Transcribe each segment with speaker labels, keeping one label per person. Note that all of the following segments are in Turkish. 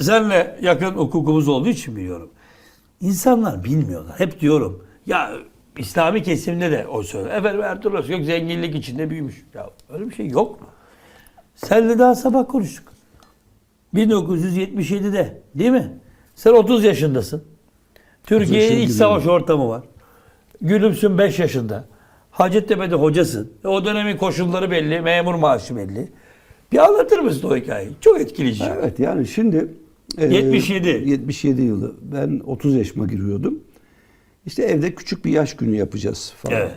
Speaker 1: senle yakın hukukumuz olduğu için biliyorum. İnsanlar bilmiyorlar. Hep diyorum ya İslami kesimde de o söylüyor. Efendim Ertuğrul Özkök zenginlik içinde büyümüş. Ya öyle bir şey yok. Senle daha sabah konuştuk. 1977'de değil mi? Sen 30 yaşındasın. Türkiye'nin iç savaş ortamı var. Gülümsün 5 yaşında. Hacettepe'de hocasın. E, O dönemin koşulları belli. Memur maaşı belli. Bir anlatır mısın o hikayeyi? Çok etkileyici.
Speaker 2: Evet yani şimdi e,
Speaker 1: 77.
Speaker 2: 77 yılı ben 30 yaşıma giriyordum. İşte evde küçük bir yaş günü yapacağız falan.
Speaker 1: Evet.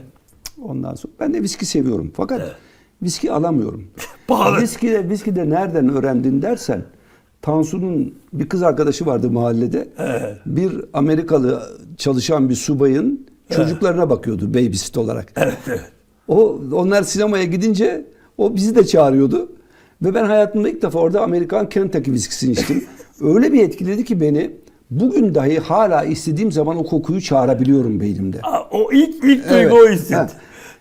Speaker 2: Ondan sonra ben de viski seviyorum fakat viski alamıyorum.
Speaker 1: Pahalı.
Speaker 2: Viski de, viski de nereden öğrendin dersen Tansu'nun bir kız arkadaşı vardı mahallede.
Speaker 1: Evet.
Speaker 2: Bir Amerikalı çalışan bir subayın çocuklarına bakıyordu babysit olarak.
Speaker 1: Evet, evet.
Speaker 2: O onlar sinemaya gidince o bizi de çağırıyordu. Ve ben hayatımda ilk defa orada Amerikan Kentucky viskisini içtim. Öyle bir etkiledi ki beni. Bugün dahi hala istediğim zaman o kokuyu çağırabiliyorum beynimde.
Speaker 1: Aa, O ilk ilk
Speaker 2: Evet.
Speaker 1: duygu o hisset.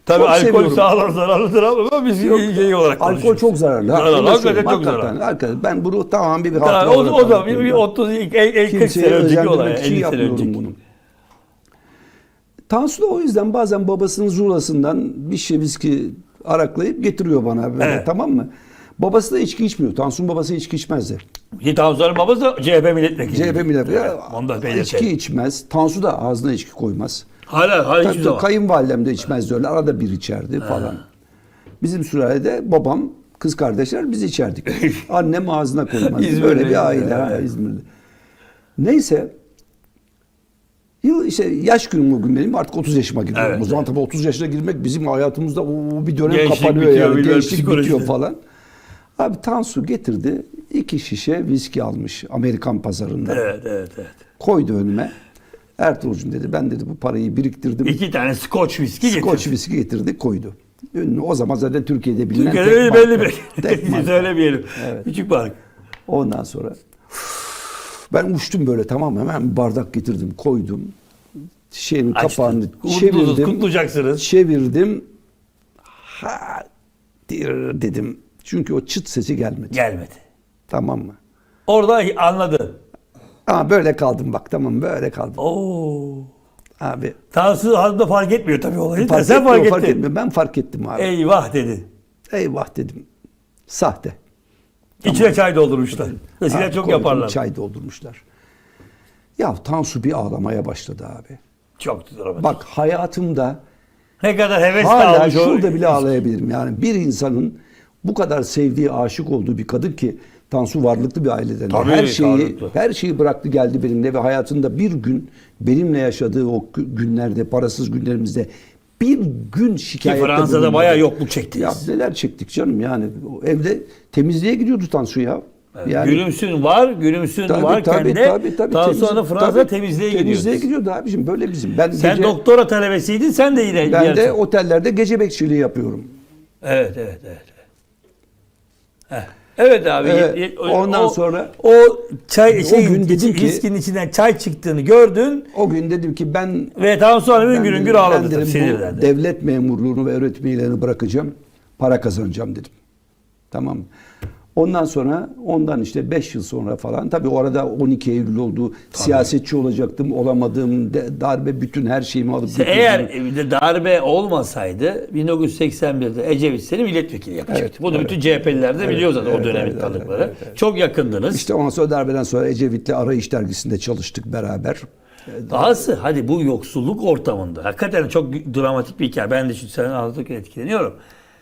Speaker 1: Tabii
Speaker 2: Çok
Speaker 1: alkol
Speaker 2: seviyorum.
Speaker 1: sağlar zararlıdır ama biz
Speaker 2: Yok,
Speaker 1: şey olarak
Speaker 2: Alkol çok zararlı.
Speaker 1: Zararlı, hakikaten çok zararlı.
Speaker 2: hakikaten. Ben bunu tamam bir,
Speaker 1: Yani
Speaker 2: hatıra
Speaker 1: o,
Speaker 2: olarak
Speaker 1: o da bir, bir 30 ilk, ilk 40
Speaker 2: Kimseye
Speaker 1: sene önceki olay.
Speaker 2: özendirmek için
Speaker 1: 50 sene önceki.
Speaker 2: bunu. Tansu da o yüzden bazen babasının zulasından bir şişe viski araklayıp getiriyor bana böyle
Speaker 1: Evet.
Speaker 2: tamam mı? Babası da içki içmiyor. Tansu'nun babası içki içmezdi.
Speaker 1: Tansu'nun babası da CHP milletvekili.
Speaker 2: CHP milletvekili.
Speaker 1: Evet, Onu da belirtelim.
Speaker 2: içki içmez. Tansu da ağzına içki koymaz.
Speaker 1: Hala, hala
Speaker 2: Tabii,
Speaker 1: zaman.
Speaker 2: kayınvalidem de içmezdi öyle. Arada bir içerdi falan. Bizim sülalede babam, kız kardeşler biz içerdik. Annem ağzına koymaz. Böyle bir aile. Ha,
Speaker 1: evet.
Speaker 2: İzmirli. Neyse. Yıl işte yaş günüm o gün benim artık 30 yaşıma giriyorum.
Speaker 1: Evet,
Speaker 2: o zaman tabii 30 yaşına girmek bizim hayatımızda o bir dönem
Speaker 1: Gençlik
Speaker 2: kapanıyor
Speaker 1: bitiyor,
Speaker 2: yani. Gençlik bitiyor falan. Abi Tansu getirdi. iki şişe viski almış Amerikan pazarında.
Speaker 1: Evet, evet, evet.
Speaker 2: Koydu önüme. Ertuğrul'cum dedi ben dedi bu parayı biriktirdim.
Speaker 1: İki tane Scotch whisky getirdi.
Speaker 2: Scotch viski getirdi koydu. Önüne, o zaman zaten Türkiye'de bilinen
Speaker 1: Türkiye'de
Speaker 2: tek
Speaker 1: belli
Speaker 2: marka.
Speaker 1: bir.
Speaker 2: Tek marka.
Speaker 1: söylemeyelim.
Speaker 2: Evet.
Speaker 1: Küçük fark.
Speaker 2: Ondan sonra ben uçtum böyle tamam mı? Hemen bardak getirdim koydum. Şeyin kapağını
Speaker 1: Açtın.
Speaker 2: çevirdim.
Speaker 1: Kutlayacaksınız.
Speaker 2: Çevirdim. Ha dir dedim. Çünkü o çıt sesi gelmedi.
Speaker 1: Gelmedi.
Speaker 2: Tamam mı?
Speaker 1: Orada anladı.
Speaker 2: Ama böyle kaldım bak tamam böyle kaldım.
Speaker 1: Oo.
Speaker 2: Abi.
Speaker 1: Tansu da fark etmiyor tabii olayı.
Speaker 2: Fark
Speaker 1: Sen fark
Speaker 2: fark
Speaker 1: ettin.
Speaker 2: etmiyor. Ben fark ettim abi.
Speaker 1: Eyvah dedi.
Speaker 2: Eyvah dedim. Sahte.
Speaker 1: İçine çay doldurmuşlar. Eskiden çok yaparlar.
Speaker 2: Çay doldurmuşlar. Ya Tansu bir ağlamaya başladı abi.
Speaker 1: Çok dramatik.
Speaker 2: Bak hayatımda
Speaker 1: Ne kadar heves
Speaker 2: hala
Speaker 1: o-
Speaker 2: şurada bile ağlayabilirim. Yani bir insanın bu kadar sevdiği, aşık olduğu bir kadın ki Tansu varlıklı bir aileden.
Speaker 1: Tabii,
Speaker 2: her şeyi
Speaker 1: varlıklı.
Speaker 2: her şeyi bıraktı geldi benimle ve hayatında bir gün benimle yaşadığı o gü- günlerde, parasız günlerimizde bir gün
Speaker 1: Ki
Speaker 2: şikayette
Speaker 1: Fransa'da
Speaker 2: bulunmadı.
Speaker 1: bayağı yokluk
Speaker 2: Ya
Speaker 1: çektiniz.
Speaker 2: neler çektik canım yani. Evde temizliğe gidiyordu Tansu ya. Yani
Speaker 1: Gülümsün var, gülümsün varken de Tansu
Speaker 2: temiz-
Speaker 1: Hanım Fransa
Speaker 2: tabii,
Speaker 1: temizliğe
Speaker 2: Temizliğe
Speaker 1: gidiyordu.
Speaker 2: gidiyordu abicim böyle bizim. Ben
Speaker 1: Sen
Speaker 2: gece,
Speaker 1: doktora talebesiydin, sen de yine
Speaker 2: ben
Speaker 1: diğer-
Speaker 2: de otellerde gece bekçiliği yapıyorum.
Speaker 1: Evet, evet, evet. Evet abi. Y-
Speaker 2: ondan
Speaker 1: o-
Speaker 2: sonra-
Speaker 1: o çay
Speaker 2: O
Speaker 1: şey,
Speaker 2: gün dedim ki-
Speaker 1: viskinin içinden çay çıktığını gördün
Speaker 2: O gün dedim ki ben
Speaker 1: ve Hanım
Speaker 2: ben
Speaker 1: üngür üngür
Speaker 2: ben
Speaker 1: ağladı
Speaker 2: dedim,
Speaker 1: tabii,
Speaker 2: bu
Speaker 1: sinirlendi.
Speaker 2: devlet memurluğunu ve öğretmenliğini bırakacağım. Para kazanacağım dedim. Tamam? Ondan sonra ondan işte 5 yıl sonra falan tabii o arada 12 Eylül oldu. Siyasetçi olacaktım, olamadım. De, darbe bütün her şeyimi alıp
Speaker 1: İşte. Eğer de darbe olmasaydı 1981'de Ecevit seni milletvekili yapacaktı.
Speaker 2: Evet,
Speaker 1: Bunu
Speaker 2: evet.
Speaker 1: bütün CHP'liler de biliyor zaten
Speaker 2: evet,
Speaker 1: o dönemin
Speaker 2: evet,
Speaker 1: tanıkları.
Speaker 2: evet, evet.
Speaker 1: Çok yakındınız.
Speaker 2: İşte ondan sonra darbeden sonra Ecevit'le Arayış Dergisi'nde çalıştık beraber.
Speaker 1: Dahası hadi bu yoksulluk ortamında hakikaten çok dramatik bir hikaye. Ben de şu sen anlatırken etkileniyorum.